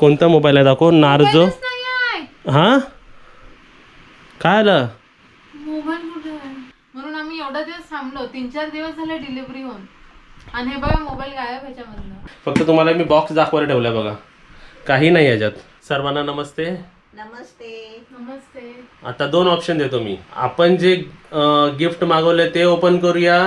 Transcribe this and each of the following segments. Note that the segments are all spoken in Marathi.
कोणता मोबाईल आहे? दाखव. नार्जो. हा? काय आलं? मोबाईल कुठे आहे? म्हणून आम्ही एवढा दिवस थांबलो. तीन चार दिवस झाले डिलिव्हरी होऊन. आणि हे बघा मोबाईल गायब ह्याच्यामधनं फक्त तुम्हाला मी बॉक्स दाखवायला ठेवला बघा. काही नाही याच्यात. सर्वांना नमस्ते. नमस्ते. नमस्ते. आता दोन ऑप्शन देतो मी. आपण जे गिफ्ट मागवले ते ओपन करूया.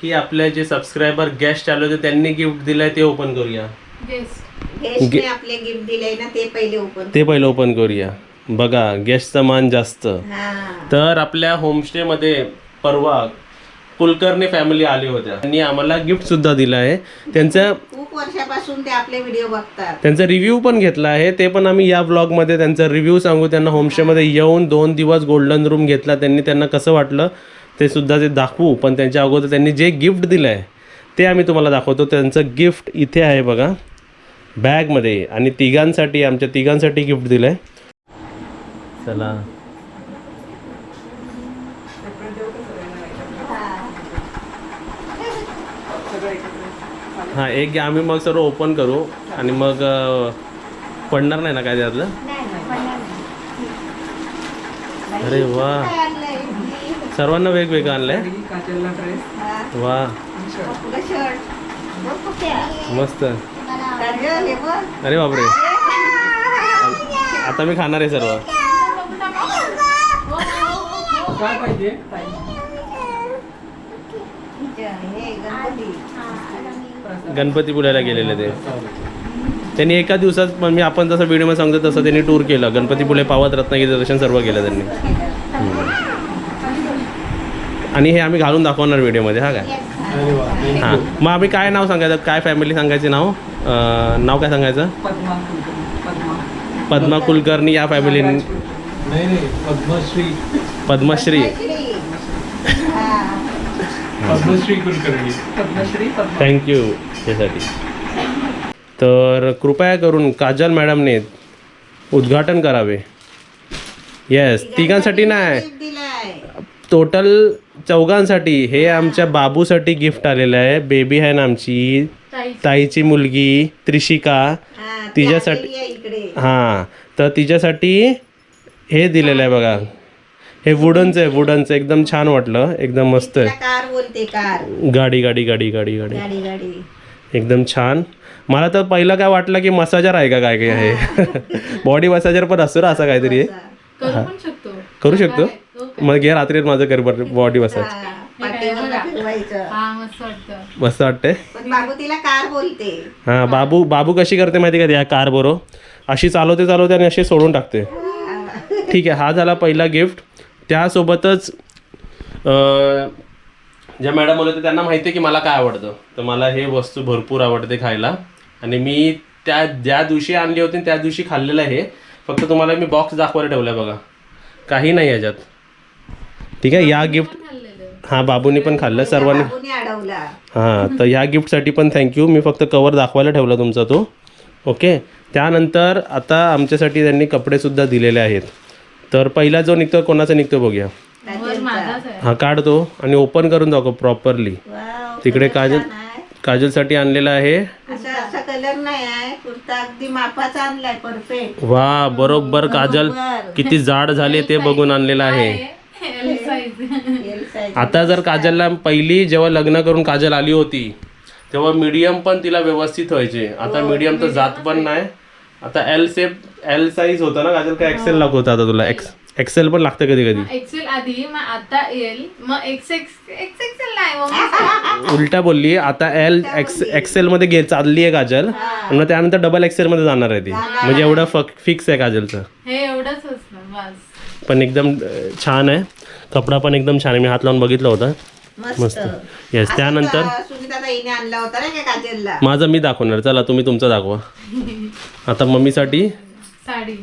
की आपले जे सबस्क्रायबर गेस्ट आले होते त्यांनी गिफ्ट दिलंय ते ओपन करूया. गेस्ट गेस्टने आपले गिफ्ट दिले ना ते पहिले ओपन ते पहिलं ओपन करूया. बघा गेस्टचा मान जास्त. तर आपल्या होमस्टेमध्ये परवा कुलकर्णी फॅमिली आली होत्या. त्यांनी आम्हाला गिफ्ट सुद्धा दिलं आहे. त्यांचा खूप वर्षापासून ते आपले व्हिडिओ बघतात. त्यांचा रिव्ह्यू पण घेतला आहे. ते पण आम्ही या ब्लॉगमध्ये त्यांचा रिव्ह्यू सांगू. त्यांना होमस्टेमध्ये येऊन दोन दिवस गोल्डन रूम घेतला. त्यांनी त्यांना कसं वाटलं ते सुद्धा ते दाखवू. पण त्यांच्या अगोदर त्यांनी जे गिफ्ट दिलं आहे ते आम्ही तुम्हाला दाखवतो. त्यांचं गिफ्ट इथे आहे बघा. बॅगमध्ये. आणि तिघांसाठी आमच्या तिघांसाठी गिफ्ट दिलं आहे चला. हां एक घ्या. आम्ही मग सर्व ओपन करू. आणि मग पडणार नाही ना काय त्यातलं? अरे वा. सर्वांना वेगवेगळं आणलंय. वा. मस्त. अरे बापरे. आता मी खाणार आहे सर्व. हे गणपती. गणपती पुण्याला गेलेले ते. त्यांनी एका दिवसात पण मी आपण जसं व्हिडिओमध्ये सांगतो तसं त्यांनी टूर केलं. गणपतीपुळे पावत रत्नागिरी दर्शन सर्व केलं त्यांनी. आणि हे आम्ही घालून दाखवणार व्हिडिओमध्ये हा काय? हां. मग आम्ही काय नाव सांगायचं? काय फॅमिली सांगायचे नाव? नाव काय सांगायचं? पद्मा कुलकर्णी या फॅमिली नाही नाही पद्मश्री. पद्मश्री. हा. पद्मश्री कुलकर्णी. थँक्यू त्यासाठी तर कृपया करून काजल मॅडमने उद्घाटन करावे. येस तिघांसाठी नाही. टोटल चौघांसाठी. हे आमच्या बाबूसाठी गिफ्ट आलेलं आहे. बेबी आहे ना आमची. ताईची. मुलगी त्रिशिका हा ती तिच्यासाठी- आलेली आहे इकडे. हां तर तिच्यासाठी हे दिलेलं आहे बघा. हे वुडनचं आहे वुडनचं. एकदम छान वाटलं. एकदम मस्त आहे. कार बोलते कार. गाडी गाडी गाडी गाडी गाडी. गाडी गाडी. एकदम छान. मला तर पहिलं काय वाटलं की मसाजर आहे का काय काय आहे बॉडी मसाजर पण असतो ना असं काहीतरी? आहे. करू पण शकतो. करू शकतो? मग घे रात्री माझं कर बॉडी मसाज. मस्त वाटतं पण बाबू तिला कार बोलते. हां बाबू बाबू कशी करते माहिती का? या कार बरोबर अशी चालवते चालवते आणि अशी सोडून टाकते. ठीक आहे हा झाला पहिला गिफ्ट. त्यासोबतच अं, ज्या मॅडम बोलत होत्या, त्यांना माहिती आहे की मला काय आवडतं. तर मला हे वस्तू भरपूर आवडते खायला. आणि मी त्या ज्या दिवशी आणली होती त्या दिवशी खाल्लेलं आहे. फक्त तुम्हाला मी बॉक्स दाखवायला ठेवला बघा. काही नाही याच्यात. ठीक आहे या गिफ्ट हां बाबूनी पण खाल्लं सर्वांनी. बाबूने अडवला. हां तर ह्या गिफ्टसाठी पण थँक्यू मी फक्त कवर दाखवायला ठेवला तुमचा तो. ओके त्यानंतर आता आमच्यासाठी त्यांनी कपडेसुद्धा दिलेले आहेत. तर पहिला जो निघतो कोणाचा निघतो बघूया. हा काढतो आणि ओपन करून दाखव प्रॉपरली वाव, तिकडे काजल. काजलसाठी आणलेला आहे. असा असा कलर नाही आहे. कुर्ता अगदी मापाचा आणलाय परफेक्ट वा बरोबर काजल. किती जाड झाले ते बघून आणलेला आहे. आता जर काजलला पहिली जेव्हा लग्न करून काजल आली होती तेव्हा मीडियम पण तिला व्यवस्थित व्हायचे. आता मीडियम तर जात पण नाही. आता एल सेप एल साईज होता ना काजल का एक्सेल लागत होता आता तुला एक्स एक्सेल पण लागतं कधी कधी. एक्सेल आधी मग आता एल मग एक्स एक्स एक्स एक्सेल नाही मग उलटा बोलली आता एल एक्स एक्सेल मध्ये घे चालली आहे काजल. आणि मग त्यानंतर डबल एक्सेल मध्ये जाणार आहे ती. म्हणजे एवढं फिक्स आहे काजलचं. हे एवढंच असतं बस. पण एकदम अं, छान आहे. कपडा पण एकदम छान आहे. मी हात लावून बघितलं होतं. मस्त. मस्त. येस त्यानंतर सुनीता ताईने आणला होता ना का काजलला. माझं मी दाखवणार. चला तुम्ही तुमचं दाखवा. आता मम्मीसाठी साडी.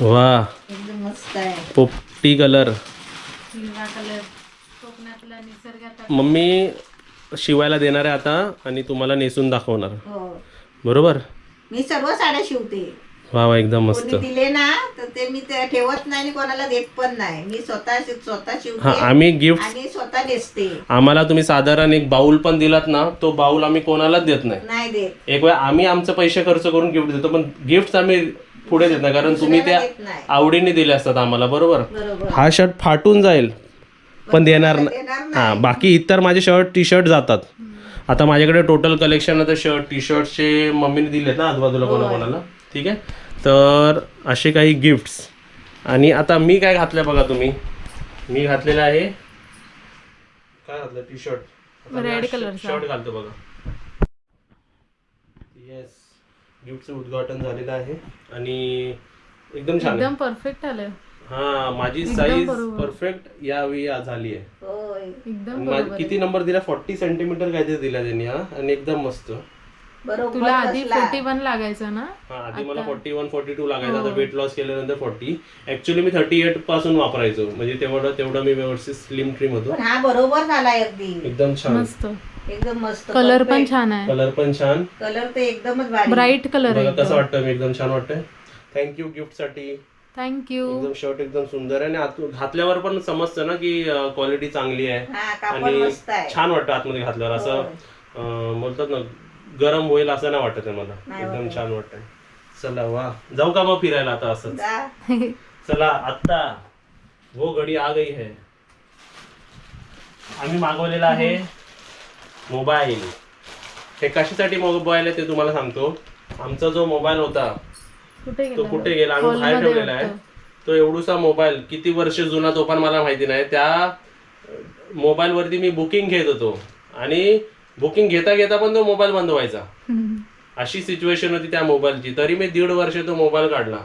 वा. मस्त आहे. पोपटी कलर. हिरवा कलर कोकणातला निसर्गात मम्मी शिवायला देणार आहे आता आणि तुम्हाला नेसून दाखवणार. हो. बरोबर? मी सर्व साड्या शिवते. वा वा एकदम मस्त. कोणी दिले ना तर ते मी ते ठेवत नाही आणि कोणाला देत पण नाही. मी स्वतः स्वतः हा शिवते आम्ही गिफ्ट आणि स्वतः नेसते. आम्हाला तुम्ही साधारण एक बाऊल पण दिलात ना तो बाऊल आम्ही कोणालाच देत नाही. नाही देत. एक वेळ आम्ही आमचे पैसे खर्च करून गिफ्ट देतो पण गिफ्ट आम्ही पुढे देत नाही कारण तुम्ही त्या आवडीने दिले असतात आम्हाला बरोबर? हा शर्ट फाटून जाईल पण देणार नाही. देणार हा बाकी इतर माझे शर्ट टी शर्ट जातात आता माझ्याकडे टोटल कलेक्शन आता शर्ट टी शर्टचे मम्मीने दिलेत ना आजूबाजूला कोणा कोणाला ठीक आहे? तर असे काही गिफ्ट्स आणि आता मी काय घातलंय बघा तुम्ही? मी घातलेलं आहे काय घातलं टी शर्ट color चा. शर्ट घालतो बघा. येस गिफ्टचं उद्घाटन झालेलं आहे. आणि एकदम छान एकदम परफेक्ट आलं हा माझी साईज बरोबर. परफेक्ट यावेळी आ- झाली आहे. होय. एकदम आणि बरोबर मा- किती नंबर दिला? फोर्टी सेंटीमीटर काहीतरी दिला त्यांनी हा? आणि एकदम मस्त. बरोबर तुला आधी बसला. फोर्टी वन लागायचं ना? हा आधी मला फोर्टी वन फोर्टी टू लागायचा. आता वेट लॉस केल्यानंतर फोर्टी ऍक्च्युली मी थर्टी एटपासून वापरायचो. म्हणजे तेवढं तेवढं मी व्यवस्थित स्लिम ट्रिम होतो. पण हा बरोबर झाला अगदी एकदम छान. मस्त. एकदम मस्त कलर पण छान आहे. कलर पण छान. कलर तर एकदमच भारी. ब्राईट कलर आहे कसं वाटतं मी एकदम छान वाटतंय. थँक्यू गिफ्टसाठी. थँक्यू एकदम शर्ट एकदम सुंदर आहे. आणि आत- घातल्यावर पण समजतं ना की क्वालिटी चांगली आहे. हा कापड आणि मस्त आहे. छान वाटतं आतमध्ये घातल्यावर. असं अं, बोलतात ना गरम होईल असं नाही वाटत आहे मला. एकदम छान वाटतंय. चला वा. जाऊ का मग फिरायला आता असंच? जा. चला आत्ता. वो घडी आ गई है. आम्ही मागवलेला आहे. मोबाईल. हे कशासाठी मोबाईल आहे ते तुम्हाला सांगतो. आमचा जो मोबाईल होता कुठे तो कुठे गेला? आम्ही बाहेर ठेवलेला आहे. तो एवढूसा मोबाईल किती वर्ष जुना तो पण मला माहिती नाही. त्या मोबाईल वरती मी बुकिंग घेत होतो. आणि बुकिंग घेता घेता पण तो मोबाईल बंद व्हायचा. अशी सिच्युएशन होती त्या मोबाईलची. तरी मी दीड वर्ष तो मोबाईल काढला.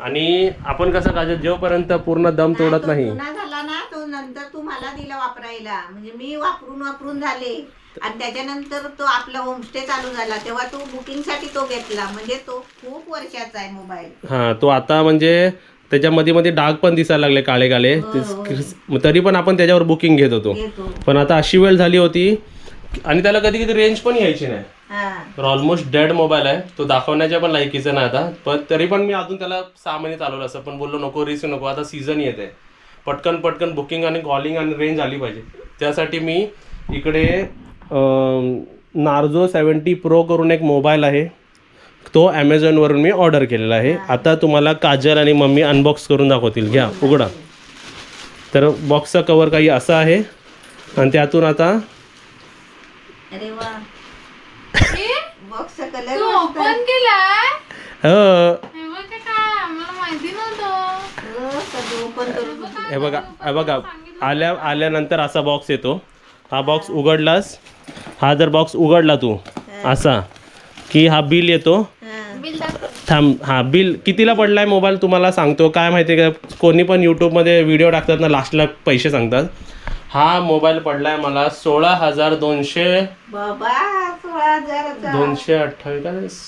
आणि आपण कसं काढतो जोपर्यंत पूर्ण दम तोडत नाही झाला ना तो नंतर तू मला दिला वापरायला. म्हणजे मी वापरून वापरून झाले. आणि त्याच्यानंतर तो आपला होमस्टे चालू झाला तेव्हा तो बुकिंगसाठी तो घेतला. म्हणजे तो खूप वर्षाचा आहे मोबाईल हा तो आता म्हणजे त्याच्या मध्ये मध्ये डाग पण दिसायला लागले काळे काळे. स्क्रीस- मग तरी पण आपण त्याच्यावर बुकिंग घेत होतो. पण आता अशी वेळ झाली होती आणि त्याला कधी कधी रेंज पण यायची नाही. हा. तर ऑलमोस्ट डेड मोबाईल आहे. तो दाखवण्याच्या पण लायकीचा नाही आता. पण तरी पण मी अजून त्याला सहा महिने चालवलं असं. पण बोललो नको रिस्क नको. आता सीझन येत आहे पटकन पटकन बुकिंग आणि कॉलिंग आणि रेंज आली पाहिजे. त्यासाठी मी इकडे नार्झो सेवन्टी प्रो करून एक मोबाईल आहे. तो ॲमेझॉनवरून मी ऑर्डर केलेला आहे. आता तुम्हाला काजल आणि मम्मी अनबॉक्स करून दाखवतील. घ्या उघडा. तर बॉक्सचा कवर काही असा आहे. आणि त्यातून आता हे? करून हे बघा हे बघा आल्या आल्यानंतर असा बॉक्स येतो. हा बॉक्स उघडलास हा जर बॉक्स उघडला तू असा की हा बिल येतो. थांब हा बिल कितीला पडलाय मोबाईल तुम्हाला सांगतो. काय माहिती आहे का कोणी पण यूट्यूबमध्ये व्हिडिओ टाकतात ना लास्टला पैसे सांगतात. हा मोबाईल पडलाय मला सोळा हजार दोनशे दोनशे अठ्ठावीस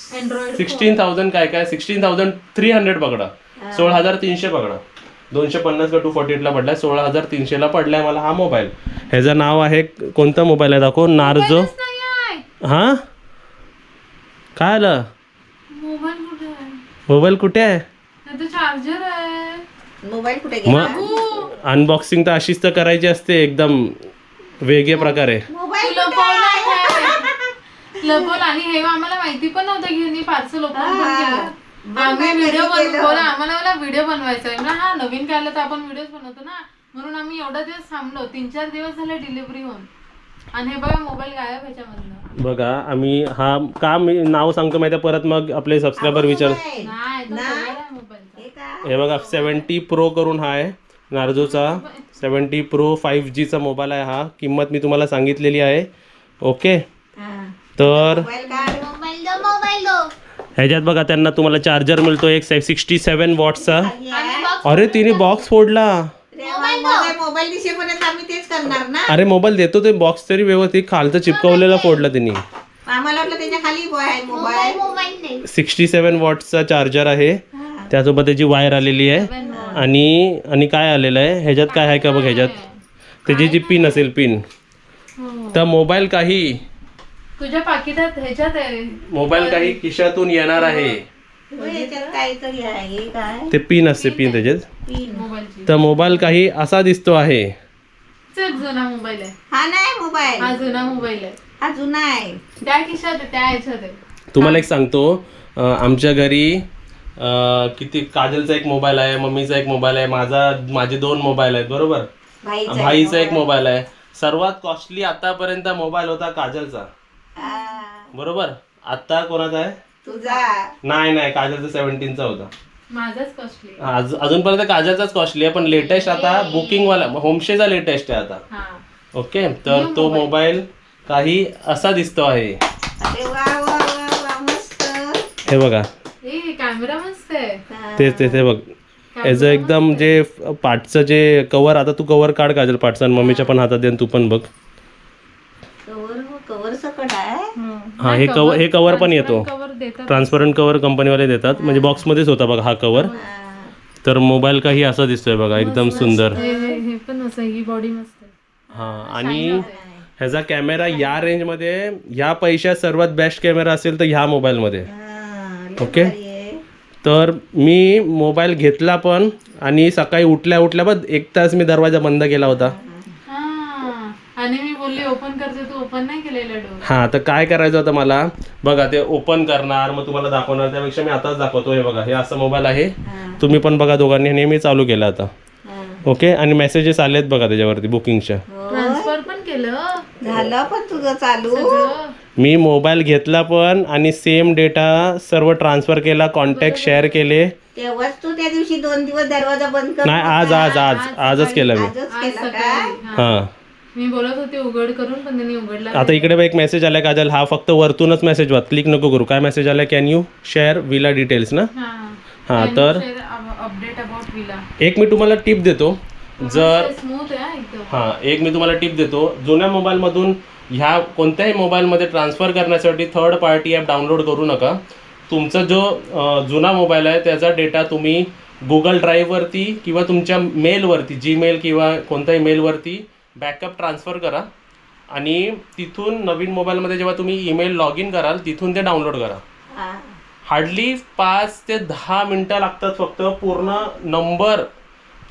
सिक्स्टीन थाउजंड काय काय सिक्स्टीन थाउजंड थ्री हंड्रेड पकडा. सोळा हजार तीनशे पकडा. दोनशे पन्नास का टू फॉर्टी एटला पडलाय सोळा हजार तीनशेला पडलाय मला हा मोबाईल. ह्याचं नाव आहे कोणता मोबाईल आहे दाखव आहे. हा? काय आलं? मोबाईल कुठे आहे? मोबाईल कुठे आहे? नाही तर चार्जर आहे. मोबाईल कुठे गेला? मग अनबॉक्सिंग तर अशीच तर करायची असते एकदम वेगळे प्रकारे. मोबाईल तुला लपवलं आणि हे आम्हाला माहिती पण नव्हतं की ह्यांनी पार्सल ओपन केलं. आम्ही व्हिडिओ बनवला आम्हाला मला व्हिडिओ बनवायचा आहे. ना हा नवीन काय आलं तर आपण व्हिडिओ बनवतो ना. म्हणून आम्ही एवढा दिवस थांबलो. तीन चार दिवस झाले डिलिव्हरी होऊन. आणि हे बघा मोबाईल गायब ह्याच्यामधनं. बघा आम्ही हा का मी नाव सांगतो माहिती आहे, परत मग आपले सबस्क्रायबर विचार नाही. तो जवळ आहे मोबाईलचा हे बघा सेवन्टी प्रो करून हा आहे. नार्झोचा सेवन्टी प्रो फाईव्ह जीचा मोबाईल आहे हा. किंमत मी तुम्हाला सांगितलेली आहे. ओके हा. तर मोबाईल काढ ह्याच्यात बघा त्यांना तुम्हाला चार्जर मिळतो एक सिक्स्टी सेवन वॉटचा. अरे तिने बॉक्स फोडला. रे वा, मोबाईल मोबाईल दिसेपर्यंत आम्ही तेच करणार ना? अरे मोबाईल देतो ते बॉक्स तरी व्यवस्थित. खालचं चिपकवलेला फोडला तिने. आम्हाला वाटलं त्याच्याखाली बॉय आहे मोबाईल. सिक्स्टी सेवन वॉटचा चार्जर आहे. त्यासोबत त्याची वायर आलेली आहे. आणि आणि काय आलेलं आहे? ह्याच्यात काय आहे का बघ ह्याच्यात? त्याची जी पिन असेल पिन तर मोबाईल काही तुझ्या पाकिटात ह्याच्यात आहे. मोबाईल काही खिशातून येणार आहे. हो, याच्यात काहीतरी आहे हे काय? ते पिन असते पिन त्याच्यात. पिन मोबाईलची. तर मोबाईल काही असा दिसतो आहे. चल जुना मोबाईल आहे. हा नाही मोबाईल. हा जुना मोबाईल आहे. हा जुना आहे. त्या खिशात आहे त्या ह्याच्यात आहे. तुम्हाला एक सांगतो अं, आमच्या घरी अं, किती काजलचा एक मोबाईल आहे मम्मीचा एक मोबाईल आहे माझा माझे दोन मोबाईल आहेत बरोबर? भाईचा भाईचा एक मोबाईल आहे. सर्वात कॉस्टली आतापर्यंत मोबाईल होता काजलचा. बरोबर. आता कोणाचा आहे? तुझा. नाही नाही. काजलचा सेव्हन्टीनचा होता. माझाच कॉस्टली आज अजूनपर्यंत काजलचाच कॉस्टली आहे पण लेटेस्ट आता बुकिंग वाला होमस्टेचा लेटेस्ट आहे आता. हा. ओके तर तो मोबाईल काही असा दिसतो आहे. अरे वा वा वा वा मस्त. हे बघा. ए कॅमेरा मस्त आहे. हा. तेच तेच हे बघ. याचं एकदम जे पाठचं जे कवर आता तू कवर काढ काजल पाठचं आणि मम्मीच्या पण हातात दे आणि तू पण बघ कवर कवर सकट आहे हा हे कवर हे कवर पण येतो. कवर देतात. ट्रान्सपरंट कवर कंपनीवाले देतात. म्हणजे बॉक्समध्येच होता बघा हा कवर हा. तर मोबाईल काही असा दिसतोय बघा एकदम सुंदर. हे हे- हे पण असं ही बॉडी मस्त आहे. हा आणि ह्याचा कॅमेरा या रेंजमध्ये ह्या पैशात सर्वात बेस्ट कॅमेरा असेल तर ह्या मोबाईलमध्ये ओके. तर मी मोबाईल घेतला पण आणि सकाळी उठल्या उठल्या बघ एक तास मी दरवाजा बंद केला होता. आणि मी बोलली ओपन करते तू ओपन नाही केलेलं डोर हा तर काय करायचं होतं मला? बघा ते ओपन करणार मग तुम्हाला दाखवणार त्यापेक्षा मी आताच दाखवतो. हे बघा हे असं मोबाईल आहे. हा, तुम्ही पण बघा दोघांनी नेहमी चालू केलं आता. ओके आणि मेसेजेस आलेत बघा त्याच्यावरती बुकिंगच्या हो. ट्रान्सफर पण केलं. झालं पण तुझं चालू. मी मोबाईल घेतला पण आणि सेम डेटा सर्व ट्रान्सफर केला कॉन्टॅक्ट शेअर केले. तेव्हाच तू त्या दिवशी दोन दिवस दरवाजा बंद कर नाही आज आज आज. आजच केलं मी. आजच आज केला का सकाळी हा. मी बोलत होते उघड करून पण त्यांनी उघडला आता इकडे एक मेसेज आलाय काजल. हा फक्त वरतूनच मेसेज वाच. क्लिक नको करू. काय मेसेज आलाय can you share villa details ना? हा. हां तर? अपडेट अबाउट विला एक मी तुम्हाला टिप देतो. जर स्मूथ आहे हा एकदम. हां एक मी तुम्हाला टिप देतो. जुन्या मोबाईलमधून ह्या कोणत्याही मोबाईलमध्ये ट्रान्सफर करण्यासाठी थर्ड पार्टी ॲप डाउनलोड करू नका. तुमचा जो जुना मोबाईल आहे त्याचा डेटा तुम्ही गुगल ड्राईव्हवरती किंवा तुमच्या मेलवरती जीमेल किंवा कोणत्याही मेलवरती बॅकअप ट्रान्सफर करा आणि तिथून नवीन मोबाईलमध्ये जेव्हा तुम्ही ईमेल लॉग इन कराल तिथून ते डाउनलोड करा. हार्डली पाच ते दहा मिनटं लागतात फक्त. पूर्ण नंबर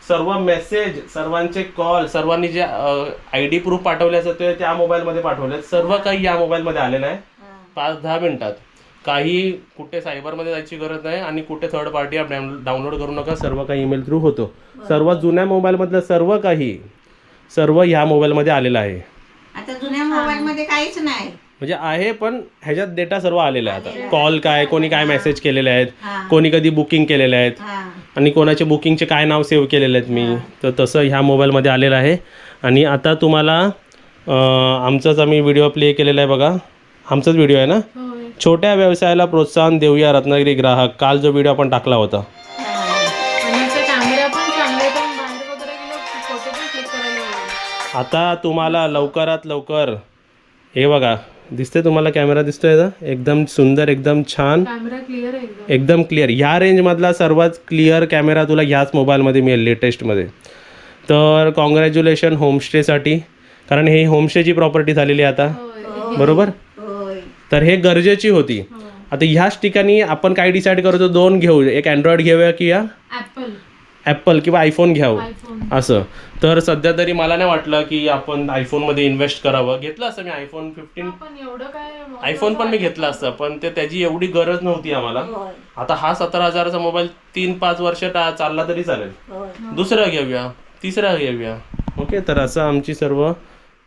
सर्व मेसेज सर्वांचे कॉल सर्वांनी जे आय डी प्रूफ पाठवले असतात ते त्या मोबाईलमध्ये पाठवले सर्व काही या मोबाईलमध्ये आलेलं आहे. पाच दहा मिनिटात. काही कुठे सायबरमध्ये जायची गरज नाही आणि कुठे थर्ड पार्टी ॲप डाउनलोड करू नका. सर्व काही ईमेल थ्रू होतो. सर्व जुन्या मोबाईलमधलं सर्व काही सर्व ह्या मोबाईलमध्ये आलेलं आहे. आता जुन्या मोबाईल मध्ये काहीच नाही. म्हणजे आहे पण ह्याच्यात डेटा सर्व आलेला आहे आता. कॉल काय कोणी काय मेसेज केलेले आहेत हा. कोणी कधी बुकिंग केलेले आहेत हा. आणि कोणाचे बुकिंगचे काय नाव सेव्ह केलेले आहेत मी. तर तसं ह्या मोबाईलमध्ये आलेलं आहे. आणि आता तुम्हाला अं, आमचाच आम्ही व्हिडिओ प्ले केलेला आहे बघा. आमचाच व्हिडिओ आहे ना? छोट्या व्यवसायाला प्रोत्साहन देऊया रत्नागिरी ग्राहक. काल जो व्हिडिओ आपण टाकला होता. आता तुम्हाला लवकरात लवकर हे बघा दिसते तुम्हाला कॅमेरा दिसतोय याचा? एकदम सुंदर एकदम छान. कॅमेरा क्लिअर आहे एकदम. एकदम क्लिअर. ह्या रेंजमधला सर्वात क्लिअर कॅमेरा तुला ह्याच मोबाईलमध्ये मिळेल लेटेस्टमध्ये तर कॉंग्रॅच्युलेशन होमस्टेसाठी कारण हे होमस्टेची प्रॉपर्टी झालेली आहे आता. होय बरोबर? होय. तर हे गरजेची होती. हो. आता ह्याच ठिकाणी आपण काय डिसाईड करतो? दोन घेऊ. एक अँड्रॉइड घेऊया की या? ॲपल किंवा आयफोन घ्यावं. असं. तर सध्या तरी मला नाही वाटलं की आपण आयफोनमध्ये इन्व्हेस्ट करावं. घेतलं असं मी आयफोन फिफ्टीन आयफोन पण मी घेतला असतं पण ते त्याची एवढी गरज नव्हती आम्हाला. आता हा सतरा हजाराचा मोबाईल तीन पाच वर्ष चालला तरी चालेल. दुसरा घेऊया. तिसरा घेऊया. ओके तर असं आमची सर्व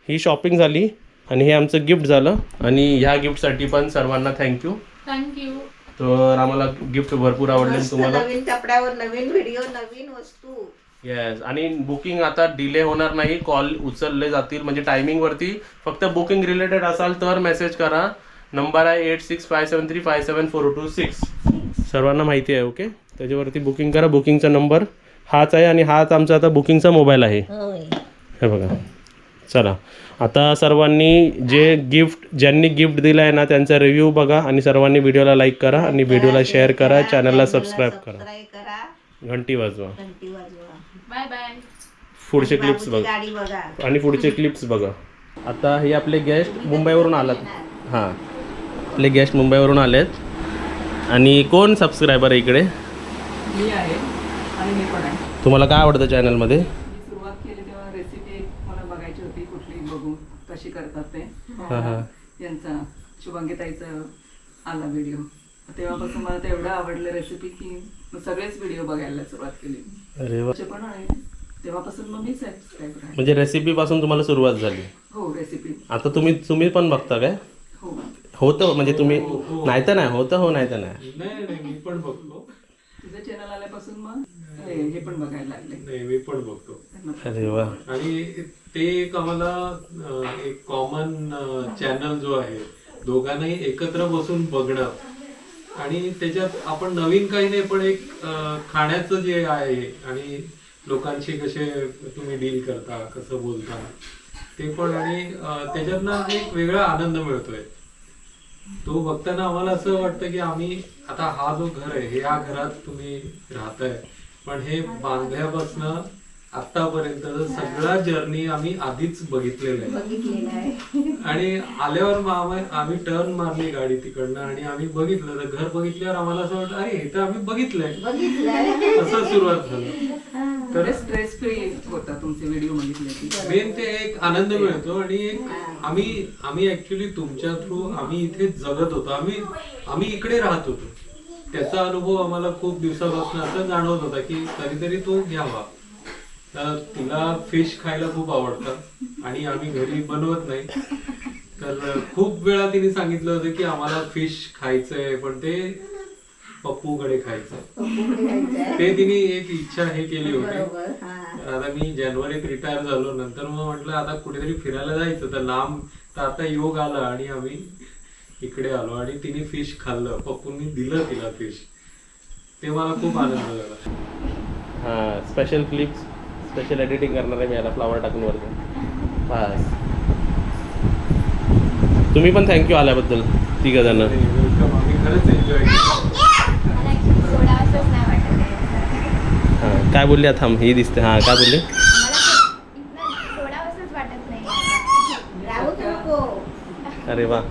ही शॉपिंग झाली आणि हे आमचं गिफ्ट झालं. आणि ह्या गिफ्टसाठी पण सर्वांना थँक्यू थँक्यू तर आम्हाला गिफ्ट भरपूर आवडले मस्त तुम्हाला? नवीन कपड्यावर नवीन व्हिडिओ नवीन वस्तू. येस आणि बुकिंग आता डिले होणार नाही कॉल उचलले जातील. म्हणजे टायमिंगवरती फक्त बुकिंग रिलेटेड असाल तर मेसेज करा. नंबर आहे eight six five seven three five seven four two six सर्वांना माहिती आहे ओके त्याच्यावरती बुकिंग करा. बुकिंगचा नंबर हाच आहे आणि हाच आमचा आता बुकिंगचा मोबाईल आहे. होय. हे बघा. चला. आता सर्वांनी जे गिफ्ट ज्यांनी गिफ्ट दिलं आहे ना त्यांचा रिव्ह्यू बघा आणि सर्वांनी व्हिडिओला लाईक करा आणि व्हिडिओला शेअर करा चॅनलला सबस्क्राईब करा. घंटी वाजवा. घंटी वाजवा बाय बाय पुढचे क्लिप्स बघा. गाडी बघा. आणि पुढचे क्लिप्स बघा. आता हे आपले गेस्ट मुंबईवरून आलात. हां. आपले गेस्ट मुंबईवरून आलेत. आणि कोण सबस्क्रायबर आहे इकडे? मी आहे आणि हे पण आहे. तुम्हाला काय आवडतं चॅनलमध्ये मी सुरुवात केली तेव्हा रेसिपी मला बघायची होती कुठली बघून कशी करतात ते. हां हां यांचा शुभांगीताईचा आला व्हिडिओ तेव्हापासून मला ते एवढं आवडलं रेसिपी की सगळेच व्हिडिओ बघायला सुरुवात केली. अरे वा. पण आहे. तेव्हापासून मग मी सबस्क्राईबर आहे म्हणजे रेसिपीपासून तुम्हाला सुरुवात झाली. हो रेसिपी आता तुम्ही तुम्ही पण बघता काय? हो. होतं म्हणजे तुम्ही नाही तर नाही होतं हो नाही तर नाही. नाही नाही मी पण बघतो. तुझं चॅनल आल्यापासून मग हे हे पण बघायला लागले. नाही मी पण बघतो. अरे वा. आणि ते एक आम्हाला एक कॉमन चॅनल जो आहे दोघांनाही एकत्र बसून बघणं. आणि त्याच्यात आपण नवीन काही नाही पण एक खाण्याचं जे आहे आणि लोकांशी कसे तुम्ही डील करता कसं बोलता ते पण आणि त्याच्यातनं एक वेगळा आनंद मिळतोय. तो बघताना आम्हाला असं वाटतं की आम्ही आता हा जो घर आहे हे या घरात तुम्ही राहताय. पण हे बांधल्यापासनं आतापर्यंत सगळा जर्नी आम्ही आधीच बघितलेला आहे. बघितलेलं आहे. आणि आल्यावर मग आम्ही आम्ही टर्न मारली गाडी तिकडनं आणि आम्ही बघितलं. तर घर बघितल्यावर आम्हाला असं वाटलं अरे हे तर आम्ही बघितलंय. बघितलंय. असं सुरुवात झालं. तर स्ट्रेस फ्री होता तुमचे व्हिडिओ बघितले की. मेन ते एक आनंद मिळतो आणि एक आम्ही आम्ही ऍक्च्युली तुमच्या थ्रू आम्ही इथे जगत होतो. आम्ही आम्ही इकडे राहत होतो. त्याचा अनुभव आम्हाला खूप दिवसापासून असं जाणवत होता की कधीतरी तो घ्यावा. तर तिला फिश खायला खूप आवडतं आणि आम्ही घरी बनवत नाही. तर खूप वेळा तिने सांगितलं होतं की आम्हाला फिश खायचंय पण ते पप्पूकडे खायचंय. पप्पूकडे जायचंय. ते तिने एक इच्छा हे केली होती. बरोबर हा. आता मी जानेवारीत रिटायर झालो. नंतर मग म्हटलं आता कुठेतरी फिरायला जायचं. तर लांब तर आता योग आला आणि आम्ही इकडे आलो आणि तिने फिश खाल्लं. पप्पूंनी दिलं तिला फिश ते मला खूप आनंद झाला. हां स्पेशल क्लिप्स स्पेशल एडिटिंग करणार आहे मी याला फ्लावर टाकून वरती. बस. तुम्ही पण थँक्यू आल्याबद्दल तिघ जण वेलकम आम्ही खरंच एन्जॉय केलं. मला actually सोडा असंच नाही वाटत आहे. हां काय बोलली? आता थांब ही दिसते हां काय बोलली अरे वा.